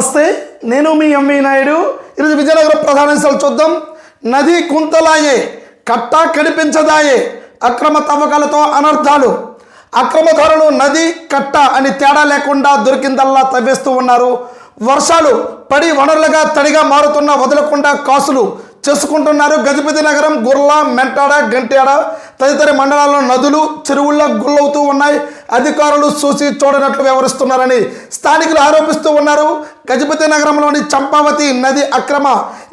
నమస్తే నేను మీ ఎంవి నాయుడు. ఈరోజు విజయనగరం ప్రధానాంశాలు చూద్దాం. నది కుంతలాయే కట్ట కనిపించదాయే అక్రమ తవ్వకాలతో అనర్థాలు. అక్రమదారులు నది కట్ట అని తేడా లేకుండా దొరికిందల్లా తవ్వేస్తూ ఉన్నారు. వర్షాలు పడి వనరులుగా తడిగా మారుతున్న వదలకుండా కాసులు చేసుకుంటున్నారు. గజపతి నగరం గుర్ల మెంటాడ గంట్యాడ తదితర మండలాల్లో నదులు చెరువుల్లో గుల్లవుతూ ఉన్నాయి. అధికారులు చూసి చూడనట్లు వ్యవహరిస్తున్నారని స్థానికులు ఆరోపిస్తూ ఉన్నారు. గజపతి నగరంలోని చంపావతి నది అక్రమ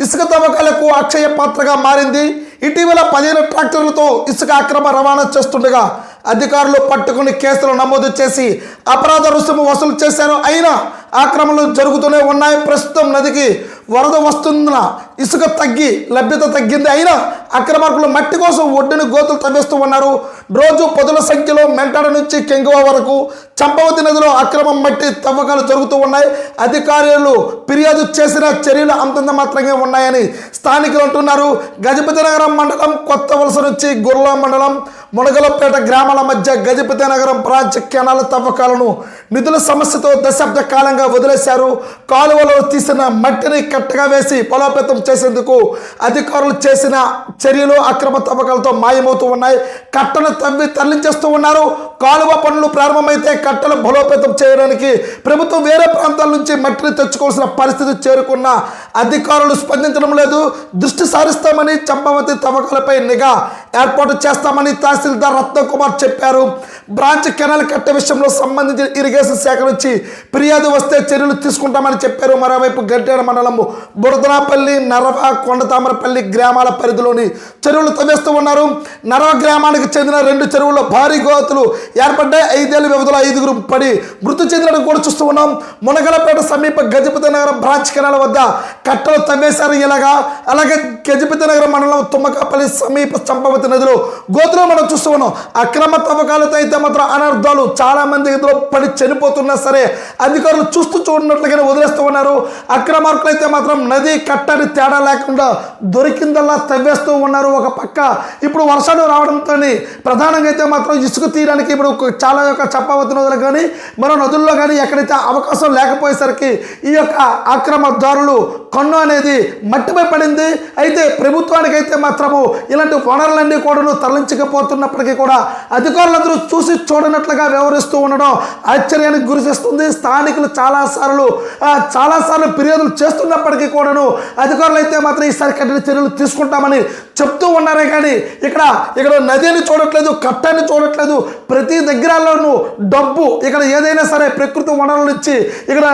ఇసుక తవ్వకాలకు అక్షయ పాత్రగా మారింది. ఇటీవల పదిహేను ట్రాక్టర్లతో ఇసుక అక్రమ రవాణా చేస్తుండగా అధికారులు పట్టుకుని కేసులు నమోదు చేసి అపరాధ రుసుము వసూలు చేశారు. అయినా ఆక్రమణలు జరుగుతూనే ఉన్నాయి. ప్రస్తుతం నదికి వరద వస్తున్న ఇసుక తగ్గి లభ్యత తగ్గింది. అయినా అక్రమార్కులు మట్టి కోసం ఒడ్డుని గోతులు తవ్వేస్తూ ఉన్నారు. రోజు పదుల సంఖ్యలో మెంటాడ నుంచి కెంగువ వరకు చంపవతి నదిలో అక్రమ మట్టి తవ్వకాలు జరుగుతూ ఉన్నాయి. అధికారులు ఫిర్యాదు చేసిన చర్యలు అంతంత మాత్రమే ఉన్నాయని స్థానికులు అంటున్నారు. గజపతి నగరం మండలం కొత్త వలస నుంచి గుర్లా మండలం మునగలపేట గ్రామాల మధ్య గజపతి నగరం ప్రాంత కెనాల తవ్వకాలను నిధుల సమస్యతో దశాబ్ద కాలంగా వదిలేశారు. కాలువలో తీసిన మట్టిని కట్టగా వేసి బలోపేతం చేసేందుకు అధికారులు చేసిన చర్యలు అక్రమ తవ్వకాలతో మాయమవుతూ ఉన్నాయి. కట్టను తవ్వి తరలించేస్తూ ఉన్నారు. కాలువ పనులు ప్రారంభమైతే కట్టలు బలోపేతం చేయడానికి ప్రభుత్వం వేరే ప్రాంతాల నుంచి మట్టిని తెచ్చుకోవాల్సిన పరిస్థితి చేరుకున్న అధికారులు స్పందించడం లేదు. దృష్టి సారిస్తామని చంపవతి తవ్వకాలపై నిఘా ఏర్పాటు చేస్తామని తహసీల్దార్ రత్నకుమార్ చెప్పారు. బ్రాంచ్ కెనాల్ కట్ట విషయంలో సంబంధించిన ఇరిగేషన్ శాఖ నుంచి ఫిర్యాదు వస్తే చర్యలు తీసుకుంటామని చెప్పారు. మరోవైపు గడ్డేడ మండలం బురదనాపల్లి నరవ కొండతామరపల్లి గ్రామాల పరిధిలోని చెరువులు తవ్వేస్తూ ఉన్నారు. నరవ గ్రామానికి చెందిన రెండు చెరువుల్లో భారీ గోతులు ఏర్పడ్డాయి. ఐదేళ్ళ వ్యవధిలో ఐదుగురు పడి మృతి చెందినట్టు కూడా చూస్తూ ఉన్నాం. మునగలపేట సమీప గజపతి నగరం బ్రాంచ్ కెనాల వద్ద కట్టలు తవ్వేశారు. ఇలాగా అలాగే గజపతి నగరం మండలం తుమ్మకాపల్లి సమీప చంపవతి నదిలో గోతులో మనం చూస్తూ ఉన్నాం. అక్రమ తవ్వకాలతో అయితే మాత్రం అనర్థాలు చాలా మంది ఇందులో పడి చనిపోతున్నా సరే అధికారులు చూస్తూ చూడనట్లుగానే వదిలేస్తూ ఉన్నారు. అక్రమార్కులు అయితే మాత్రం నది కట్టని తేడా లేకుండా దొరికిందల్లా తవ్వేస్తూ ఉన్నారు. ఒక పక్క ఇప్పుడు వర్షాలు రావడంతో ప్రధానంగా అయితే మాత్రం ఇసుక తీయడానికి ఇప్పుడు చాలా యొక్క చప్పవతి నదులు కానీ మరో నదుల్లో కానీ ఎక్కడైతే అవకాశం లేకపోయేసరికి ఈ యొక్క ఆక్రమదారులు కన్ను అనేది మట్టిపై పడింది. అయితే ప్రభుత్వానికైతే మాత్రము ఇలాంటి వనరులన్నీ కూడా తరలించకపోతున్నప్పటికీ కూడా అధికారులందరూ చూసి చూడనట్లుగా వ్యవహరిస్తూ ఉండడం ఆశ్చర్యానికి గురి చేస్తుంది. స్థానికులు చాలాసార్లు చాలాసార్లు ఫిర్యాదులు చేస్తున్నప్పటికీ కూడాను అధికారులు అయితే మాత్రం ఈసారి కఠిన చర్యలు తీసుకుంటామని చెప్తూ ఉన్నారే కానీ ఇక్కడ ఇక్కడ నదిని చూడట్లేదు కట్టని చూడట్లేదు. ప్రతి దగ్గరలోనూ డబ్బు ఇక్కడ ఏదైనా సరే ప్రకృతి వనరులు ఇచ్చి ఇక్కడ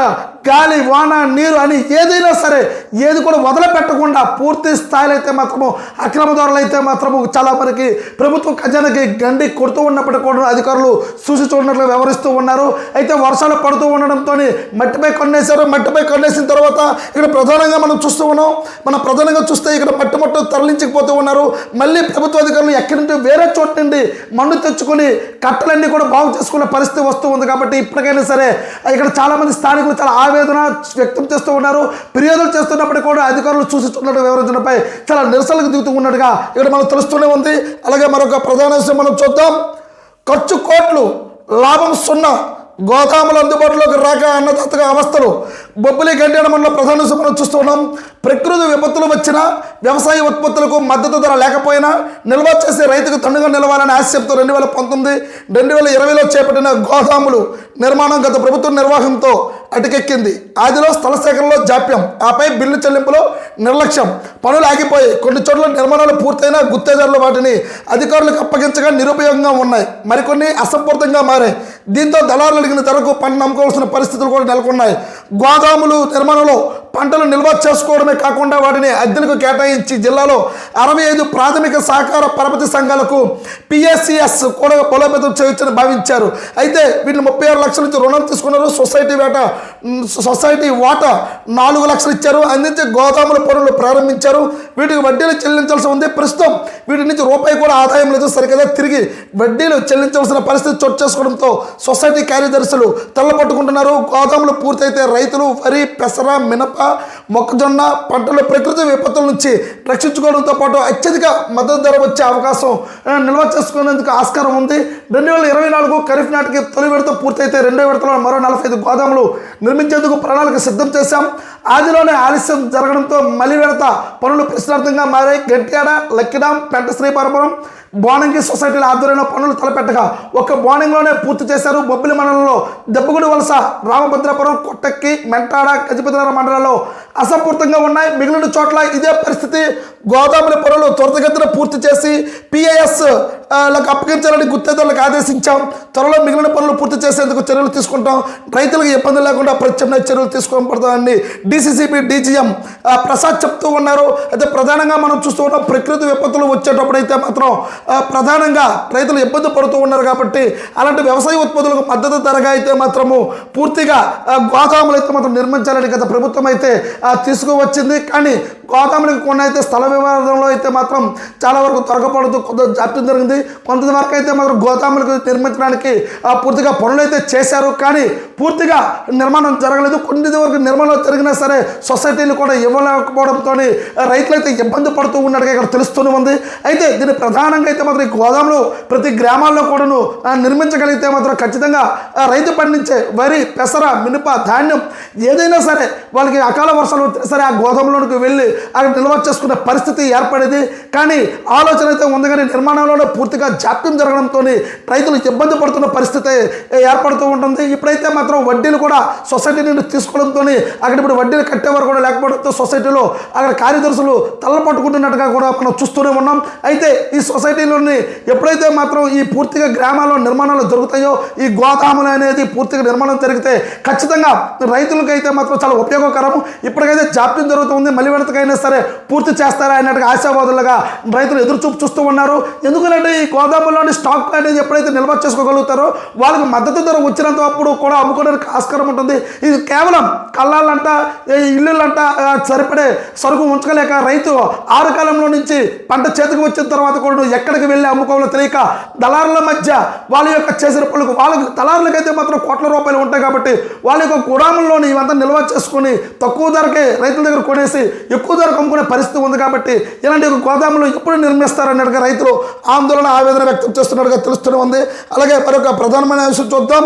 గాలి వాన నీరు అని ఏదైనా సరే ఏది కూడా వదలపెట్టకుండా పూర్తి స్థాయిలో అయితే మాత్రము అక్రమదారులు అయితే మాత్రము చాలా మనకి ప్రభుత్వ ఖజానాకి గండి కొడుతూ ఉన్నప్పటికీ కూడా అధికారులు చూసి చూడనట్లు వ్యవహరిస్తూ ఉన్నారు. అయితే వర్షాలు పడుతూ ఉండడంతో మట్టిపై కొన్నేశారు. మట్టిపై కొన్నేసిన తర్వాత ఇక్కడ ప్రధానంగా మనం చూస్తూ ఉన్నాం. మనం ప్రధానంగా చూస్తే ఇక్కడ మట్టి మొట్ట తరలించకపోతూ ఉన్నారు. మళ్ళీ ప్రభుత్వ అధికారులు ఎక్కడి నుండి వేరే చోటు నుండి మన్ను తెచ్చుకొని కట్టలన్నీ కూడా బాగు చేసుకునే పరిస్థితి వస్తూ ఉంది. కాబట్టి ఇప్పటికైనా సరే ఇక్కడ చాలా మంది స్థానికులు చాలా ఆవేదన వ్యక్తం చేస్తూ ఉన్నారు. ఫిర్యాదులు చేస్తున్నప్పటికీ కూడా అధికారులు చూసిస్తున్నట్టు వివరించడంపై చాలా నిరసనలకు దిగుతూ ఉన్నట్టుగా ఇక్కడ మనకు తెలుస్తూనే ఉంది. అలాగే మరొక ప్రధాన విషయం మనం చూద్దాం. ఖర్చు కోట్లు లాభం సున్నా గోదాములు అందుబాటులోకి రాక అన్నదాతగా అవస్థలు. బొబ్బిలి గంటేడ మండల ప్రధాన విషయం మనం చూస్తున్నాం. ప్రకృతి విపత్తులు వచ్చినా వ్యవసాయ ఉత్పత్తులకు మద్దతు ధర లేకపోయినా నిల్వ చేసే రైతుకు తండుగా నిలవాలని ఆశయంతో రెండు వేల పంతొమ్మిది రెండు వేల ఇరవైలో చేపట్టిన గోదాములు నిర్మాణం గత ప్రభుత్వ నిర్వాహంతో అటుకెక్కింది. ఆదిలో స్థల సేకరణలో జాప్యం ఆపై బిల్లు చెల్లింపులో నిర్లక్ష్యం. పనులు ఆగిపోయి కొన్ని చోట్ల నిర్మాణాలు పూర్తయినా గుత్తేదారులు వాటిని అధికారులకు అప్పగించగా నిరుపయోగంగా ఉన్నాయి. మరికొన్ని అసంపూర్తంగా మారాయి. దీంతో దళారులు అడిగిన ధరకు పంట అమ్ముకోవాల్సిన పరిస్థితులు కూడా నెలకొన్నాయి. గోదాములు నిర్మాణంలో పంటలు నిల్వ చేసుకోవడమే కాకుండా వాటిని అద్దెలకు కేటాయించి జిల్లాలో అరవై ఐదు ప్రాథమిక సహకార పరపతి సంఘాలకు పిఎస్సిఎస్ కూడా బలోపేతం చేయొచ్చని భావించారు. అయితే వీటిని ముప్పై ఆరు లక్షల నుంచి రుణం తీసుకున్నారు. సొసైటీ వేట సొసైటీ వాటా నాలుగు లక్షలు ఇచ్చారు. అందించే గోదాముల పనులు ప్రారంభించారు. వీటికి వడ్డీలు చెల్లించాల్సి ఉంది. ప్రస్తుతం వీటి నుంచి రూపాయి కూడా ఆదాయం లేదు. సరికదా తిరిగి వడ్డీలు చెల్లించవలసిన పరిస్థితి చోటు చేసుకోవడంతో సొసైటీ కార్యదర్శులు తల్లపట్టుకుంటున్నారు గోదాములు పూర్తయితే రైతులు వరి పెసర మినప మొక్కజొన్న పంటలు ప్రకృతి విపత్తుల నుంచి రక్షించుకోవడంతో పాటు అత్యధిక మద్దతు ధర వచ్చే అవకాశం నిల్వ చేసుకునేందుకు ఆస్కారం ఉంది. రెండు వేల ఇరవై నాలుగు ఖరీఫ్ నాటికి తొలి విడత పూర్తయితే రెండో విడతలో మరో నలభై ఐదు గోదాములు నిర్మించేందుకు ప్రణాళిక సిద్ధం చేశాం. ఆదిలోనే ఆలస్యం జరగడంతో మలి విడత పనులు ప్రశ్నార్థంగా మారాయి. గట్టియాడ లక్కిడాం పెంట శ్రీపరపురం బోనంగి సొసైటీల ఆధ్వర్యంలో పనులు తలపెట్టగా ఒక బోనంగ్లోనే పూర్తి చేశారు. బొబ్బిలి మండలంలో దెబ్బగుడి వలస రామభద్రాపురం కొట్టక్కి మెంటాడ గజపతినగర మండలాల్లో అసంపూర్తంగా ఉన్నాయి. మిగిలిన చోట్ల ఇదే పరిస్థితి. గోదాముల పనులు త్వరితగతిన పూర్తి చేసి పిఐఎస్లకు అప్పగించాలని గుత్తేదారులకు ఆదేశించాం. త్వరలో మిగిలిన పనులు పూర్తి చేసేందుకు చర్యలు తీసుకుంటాం. రైతులకు ఇబ్బంది లేకుండా ప్రత్యామ్నాయ చర్యలు తీసుకోబడతామని డీసీసీపీ డీజీఎం ప్రసాద్ చెప్తూ ఉన్నారు. అయితే ప్రధానంగా మనం చూస్తూ ఉన్నాం ప్రకృతి విపత్తులు వచ్చేటప్పుడు అయితే మాత్రం ప్రధానంగా రైతులు ఇబ్బంది పడుతూ ఉన్నారు కాబట్టి అలాంటి వ్యవసాయ ఉత్పత్తులకు మద్దతు ధరగా అయితే మాత్రము పూర్తిగా గోదాములు అయితే మాత్రం నిర్మించాలని గత ప్రభుత్వం అయితే తీసుకువచ్చింది. కానీ గోదాములకు కొన్ని అయితే స్థల వివాదంలో అయితే మాత్రం చాలా వరకు త్వరగపడుతూ కొంత జాప్యం జరిగింది. కొంతవరకు అయితే మాత్రం గోదాములకు నిర్మించడానికి పూర్తిగా పనులు అయితే చేశారు. కానీ పూర్తిగా నిర్మాణం జరగలేదు. కొన్ని వరకు నిర్మాణం జరిగినా సరే సొసైటీలు కూడా ఇవ్వలేకపోవడంతో రైతులు అయితే ఇబ్బంది పడుతూ ఉన్నట్టుగా ఇక్కడ తెలుస్తూనే ఉంది. అయితే దీని ప్రధానంగా అయితే మాత్రం ఈ గోదాములు ప్రతి గ్రామాల్లో కూడాను నిర్మించగలిగితే మాత్రం ఖచ్చితంగా రైతు పండించే వరి పెసర మినప ధాన్యం ఏదైనా సరే వాళ్ళకి అకాల వర్ష అసలు సరే ఆ గోదాములోకి వెళ్ళి అక్కడ నిల్వ చేసుకునే పరిస్థితి ఏర్పడేది. కానీ ఆలోచన అయితే ఉంది కానీ నిర్మాణంలోనే పూర్తిగా జాప్యం జరగడంతో రైతులు ఇబ్బంది పడుతున్న పరిస్థితి ఏర్పడుతూ ఉంటుంది. ఇప్పుడైతే మాత్రం వడ్డీలు కూడా సొసైటీ నుండి తీసుకోవడంతో అక్కడ ఇప్పుడు వడ్డీలు కట్టేవారు కూడా లేకపోవడంతో సొసైటీలో అక్కడ కార్యదర్శులు తల్లపట్టుకుంటున్నట్టుగా కూడా మనం చూస్తూనే ఉన్నాం. అయితే ఈ సొసైటీలోని ఎప్పుడైతే మాత్రం ఈ పూర్తిగా గ్రామాల్లో నిర్మాణాలు జరుగుతాయో ఈ గోదాములు అనేది పూర్తిగా నిర్మాణం జరిగితే ఖచ్చితంగా రైతులకైతే మాత్రం చాలా ఉపయోగకరం. ఇప్పటికైతే జాప్యం జరుగుతుంది. మళ్ళీ వెనకైనా సరే పూర్తి చేస్తారా అన్నట్టుగా ఆశావాదులుగా రైతులు ఎదురు చూపు చూస్తూ ఉన్నారు. ఎందుకంటే ఈ గోదాములోని స్టాక్ అనేది ఎప్పుడైతే నిల్వ చేసుకోగలుగుతారో వాళ్ళకి మద్దతు ధర వచ్చినంత అప్పుడు కూడా అమ్ముకోవడానికి ఆస్కారం ఉంటుంది. ఇది కేవలం కళ్ళాలంట ఇల్లులంట సరిపడే సరుకు ఉంచుకోలేక రైతు ఆరు కాలంలో నుంచి పంట చేతికి వచ్చిన తర్వాత కూడా ఎక్కడికి వెళ్ళి అమ్ముకోవాలో తెలియక దళారుల మధ్య వాళ్ళ యొక్క చేసిన పనులకు వాళ్ళకి దళారులకైతే మాత్రం కోట్ల రూపాయలు ఉంటాయి కాబట్టి వాళ్ళ యొక్క గుడాముల్లోని ఇవంతా నిల్వ చేసుకొని తక్కువ ధరకు రైతుల దగ్గర కొనేసి ఎక్కువ ధరకు అమ్ముకునే పరిస్థితి ఉంది కాబట్టి ఇలాంటి ఒక గోదాములు ఎప్పుడు నిర్మిస్తారన్నట్టుగా రైతులు ఆందోళన ఆవేదన వ్యక్తం చేస్తున్నట్టుగా తెలుస్తూనే ఉంది. అలాగే మరొక ప్రధానమైన అంశం చూద్దాం.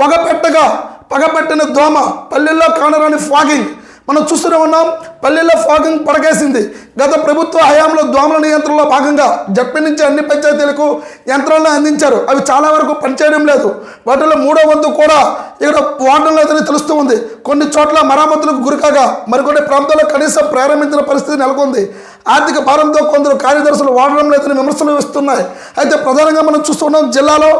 పొగ పెట్టగా పగ దోమ పల్లెల్లో కానరాని ఫాగింగ్ మనం చూస్తూనే ఉన్నాం పల్లెల్లో ఫాగింగ్ పడకేసింది. గత ప్రభుత్వ హయాంలో దోమల నియంత్రణలో భాగంగా జడ్పీ నుంచి అన్ని పంచాయతీలకు యంత్రాలను అందించారు. అవి చాలా వరకు పనిచేయడం లేదు. వాటిలో మూడో వంతు కూడా ఇక్కడ వాడడం లేదని తెలుస్తూ ఉంది. కొన్ని చోట్ల మరామతులకు గురికాగా మరికొన్ని ప్రాంతాల్లో కనీసం ప్రారంభించిన పరిస్థితి నెలకొంది. ఆర్థిక భారంతో కొందరు కార్యదర్శులు వాడడం లేదని విమర్శలు వస్తున్నాయి. అయితే ప్రధానంగా మనం చూస్తున్నాం జిల్లాలో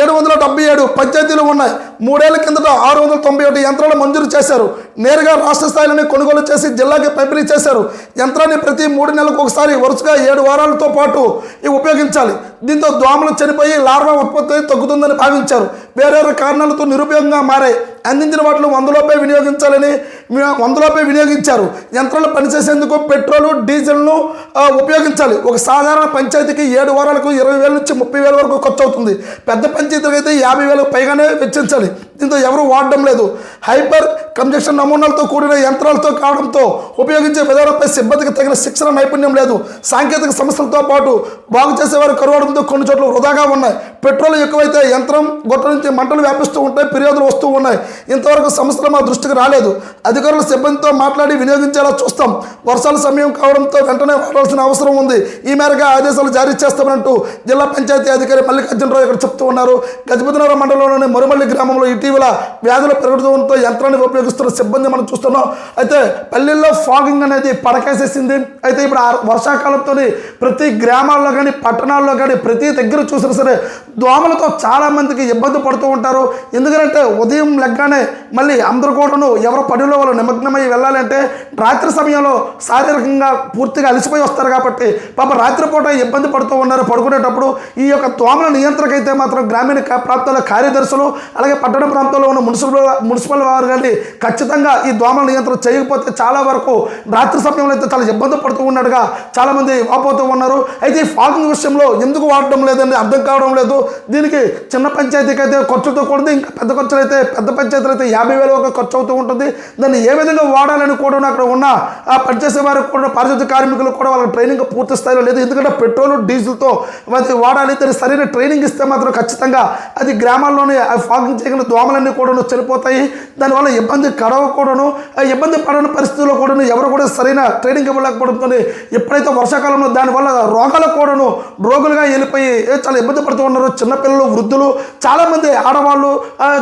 ఏడు వందల డెబ్బై ఏడు పంచాయతీలు ఉన్నాయి. మూడేళ్ళ కిందట ఆరు వందల తొంభై ఒకటి యంత్రాలు మంజూరు చేశారు. నేరుగా రాష్ట్ర స్థాయిలోనే కొనుగోలు చేసి జిల్లాకి పంపిణీ చేశారు. యంత్రాన్ని ప్రతి మూడు నెలలకు ఒకసారి వరుసగా ఏడు వారాలతో పాటు ఇవి ఉపయోగించాలి. దీంతో దోమలు చనిపోయి లార్వా ఉత్పత్తి తగ్గుతుందని భావించారు. వేరే వేరే కారణాలతో నిరుపయోగంగా మారాయి. అందించిన వాటిని వందలోపే వినియోగించాలని వి- వందలోపే వినియోగించారు. యంత్రాలు పనిచేసేందుకు పెట్రోలు డీజిల్ను ఉపయోగించాలి. ఒక సాధారణ పంచాయతీకి ఏడు వారాలకు ఇరవై వేల నుంచి ముప్పై వేల వరకు ఖర్చు అవుతుంది పెద్ద పంచాయతీలకు అయితే యాభై వేలకు పైగానే వెచ్చించాలి. దీంతో ఎవరూ వాడడం లేదు. హైపర్ కంజక్షన్ నమూనాలతో కూడిన యంత్రాలతో కావడంతో ఉపయోగించే విధానంపై సిబ్బందికి తగిన శిక్షణ నైపుణ్యం లేదు. సాంకేతిక సమస్యలతో పాటు బాగు చేసేవారు కరువడంతో కొన్ని చోట్ల వృధాగా ఉన్నాయి. పెట్రోల్ ఎక్కువైతే యంత్రం గొట్ట నుంచి మంటలు వ్యాపిస్తూ ఉంటాయి ఫిర్యాదులు వస్తూ ఉన్నాయి. ఇంతవరకు సమస్యలు మా దృష్టికి రాలేదు. అధికారులు సిబ్బందితో మాట్లాడి వినియోగించేలా చూస్తాం. వర్షాల సమయం కావడంతో వెంటనే వాడాల్సిన అవసరం ఉంది. ఈ మేరకు ఆదేశాలు జారీ చేస్తామంటూ జిల్లా పంచాయతీ అధికారి మల్లికార్జునరావు ఇక్కడ చెప్తూ ఉన్నారు. గజపతినగర మండలంలోని మరుమల్లి గ్రామంలో ఇటీవల వ్యాధులు పెరగడంతో యంత్రాన్ని ఉపయోగిస్తున్న సిబ్బంది మనం చూస్తున్నాం. అయితే పల్లెల్లో ఫాగింగ్ అనేది పడకేసేసింది. అయితే ఇప్పుడు వర్షాకాలంతో ప్రతి గ్రామాల్లో కానీ పట్టణాల్లో కానీ ప్రతి దగ్గర చూసినా సరే దోమలతో చాలామందికి ఇబ్బంది పడుతూ ఉంటారు. ఎందుకంటే ఉదయం లెగ్గానే మళ్ళీ అందరు కూడాను ఎవరు పనిలో వాళ్ళు నిమగ్నమై వెళ్ళాలంటే రాత్రి సమయంలో శారీరకంగా పూర్తిగా అలసిపోయి వస్తారు కాబట్టి పాప రాత్రిపూట ఇబ్బంది పడుతూ ఉన్నారు. పడుకునేటప్పుడు ఈ యొక్క దోమల నియంత్రణకైతే మాత్రం గ్రామీణ ప్రాంతాల కార్యదర్శులు అలాగే పట్టణ ప్రాంతంలో ఉన్న మున్సిపల్ మున్సిపల్ వారు కానీ ఖచ్చితంగా ఈ దోమల నియంత్రణ చేయకపోతే చాలా వరకు రాత్రి సమయంలో అయితే చాలా ఇబ్బంది పడుతూ ఉన్నట్టుగా చాలామంది వాపోతూ ఉన్నారు. అయితే ఈ ఫాగింగ్ విషయంలో ఎందుకు వాడడం లేదని అర్థం కావడం లేదు. దీనికి చిన్న పంచాయతీకి అయితే ఖర్చుతో కూడదు ఇంకా పెద్ద ఖర్చులు అయితే పెద్ద పంచాయతీలు అయితే యాభై వేల ఒక ఖర్చు అవుతూ ఉంటుంది. దాన్ని ఏ విధంగా వాడాలని కూడా అక్కడ ఉన్న ఆ పనిచేసే వారికి కూడా పారిశుద్ధ్య కార్మికులు కూడా వాళ్ళకి ట్రైనింగ్ పూర్తి స్థాయిలో లేదు. ఎందుకంటే పెట్రోల్ డీజిల్తో అది వాడాలి దాన్ని సరైన ట్రైనింగ్ ఇస్తే మాత్రం ఖచ్చితంగా అది గ్రామాల్లోనే ఫాగింగ్ చేయగల దోమలన్నీ కూడా చనిపోతాయి. దానివల్ల ఇబ్బంది కడవకూడను ఆ ఇబ్బంది పడని పరిస్థితుల్లో కూడా ఎవరు కూడా సరైన ట్రైనింగ్ ఇవ్వలేకపోవడంతో ఎప్పుడైతే వర్షాకాలంలో దానివల్ల రోగాలకు కూడాను రోగులుగా వెళ్ళిపోయి చాలా ఇబ్బంది పడుతూ ఉన్నారు చిన్నపిల్లలు వృద్ధులు చాలామంది ఆడవాళ్ళు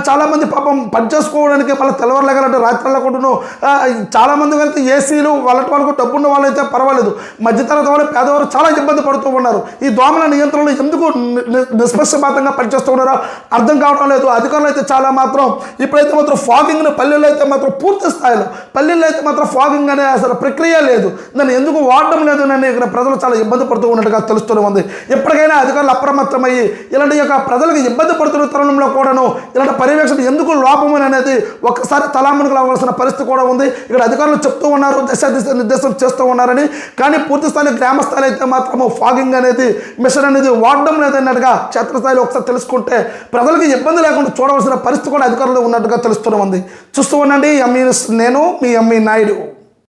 చాలామంది పాపం పని చేసుకోవడానికి మళ్ళీ తెల్లవారులేగాలంటే రాత్రిలో కూడాను చాలామంది వెళ్తే ఏసీలు వాళ్ళ వాళ్ళకు డబ్బున్న వాళ్ళైతే పర్వాలేదు. మధ్యతరగతి వాళ్ళు పేదవారు చాలా ఇబ్బంది పడుతూ ఉన్నారు. ఈ దోమల నియంత్రణలో ఎందుకు నిష్పక్షపాతంగా పనిచేస్తూ ఉన్నారో అర్థం కావడం లేదు. అధికారులు అయితే చాలా మాత్రం ఇప్పుడైతే మాత్రం ఫాగింగ్ని పల్లెల్లో అయితే మాత్రం పూర్తి స్థాయిలో పల్లెల్లో అయితే మాత్రం ఫాగింగ్ అనే అసలు ప్రక్రియ లేదు. దాన్ని ఎందుకు వాడడం లేదు నన్ను ఇక్కడ ప్రజలు చాలా ఇబ్బంది పడుతూ ఉన్నట్టుగా తెలుస్తూనే ఉంది. ఎప్పటికైనా అధికారులు అప్రమత్తమయ్యి ఇలాంటి యొక్క ప్రజలకు ఇబ్బంది పడుతున్న తరుణంలో కూడాను ఇలాంటి పర్యవేక్షణ ఎందుకు లోపమని అనేది ఒక్కసారి తలామునుకు అవ్వాల్సిన పరిస్థితి కూడా ఉంది. ఇక్కడ అధికారులు చెప్తూ ఉన్నారు దశ దిశ నిర్దేశం చేస్తూ ఉన్నారని. కానీ పూర్తి స్థాయిలో గ్రామ స్థాయిలో అయితే మాత్రము ఫాగింగ్ అనేది మిషన్ అనేది వాడడం లేదన్నట్టుగా క్షేత్రస్థాయిలో ఒకసారి తెలుసుకుంటే ప్రజలకు ఇబ్బంది లేకుండా చూడవలసిన పరిస్థితి కూడా అధికారులు ఉన్నట్టుగా తెలుస్తూనే ఉంది. చూస్తూ ఉండండి ఎంఈ నేను మీ ఎంఈ నాయుడు.